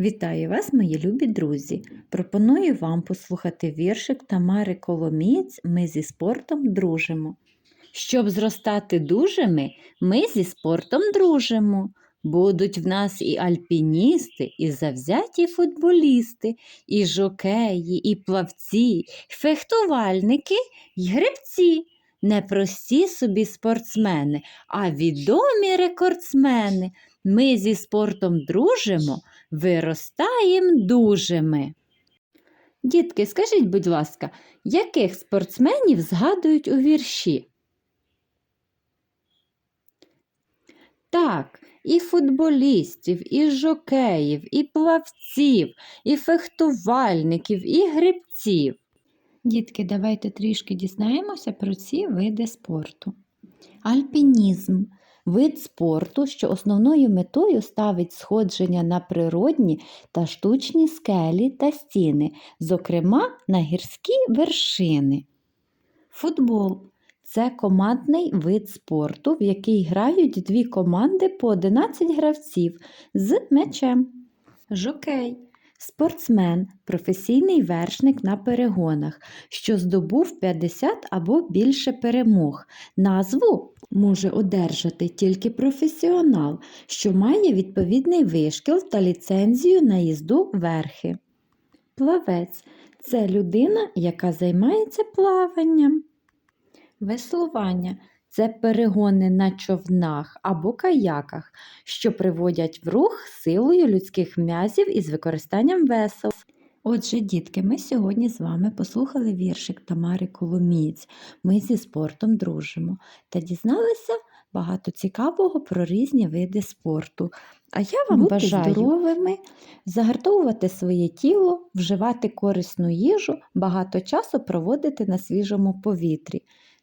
Вітаю вас, мої любі друзі! Пропоную вам послухати віршик Тамари Коломієць Ми зі спортом дружимо. Щоб зростати дужими, ми зі спортом дружимо. Будуть в нас і альпіністи, і завзяті футболісти, і жокеї, і плавці, і фехтувальники, і гребці. Не прості собі спортсмени, а відомі рекордсмени. Ми зі спортом дружимо, виростаєм дужими. Дітки, скажіть, будь ласка, яких спортсменів згадують у вірші? Так, і футболістів, і жокеїв, і плавців, і фехтувальників, і грибців. Дітки, давайте трішки дізнаємося про ці види спорту. Альпінізм вид спорту, що основною метою ставить сходження на природні та штучні скелі та стіни, зокрема на гірські вершини. Футбол це командний вид спорту, в який грають дві команди по 11 гравців з м'ячем. Жокей спортсмен, професійний вершник на перегонах, що здобув 50 або більше перемог. Назву може одержати тільки професіонал, що має відповідний вишкіл та ліцензію на їзду верхи. Плавець це людина, яка займається плаванням. Веслування це перегони на човнах або каяках, що приводять в рух силою людських м'язів із використанням весел. Отже, дітки, ми сьогодні з вами послухали віршик Тамари Коломієць Ми зі спортом дружимо та дізналися багато цікавого про різні види спорту. А я вам Бути бажаю здоровими, загартовувати своє тіло, вживати корисну їжу, багато часу проводити на свіжому повітрі.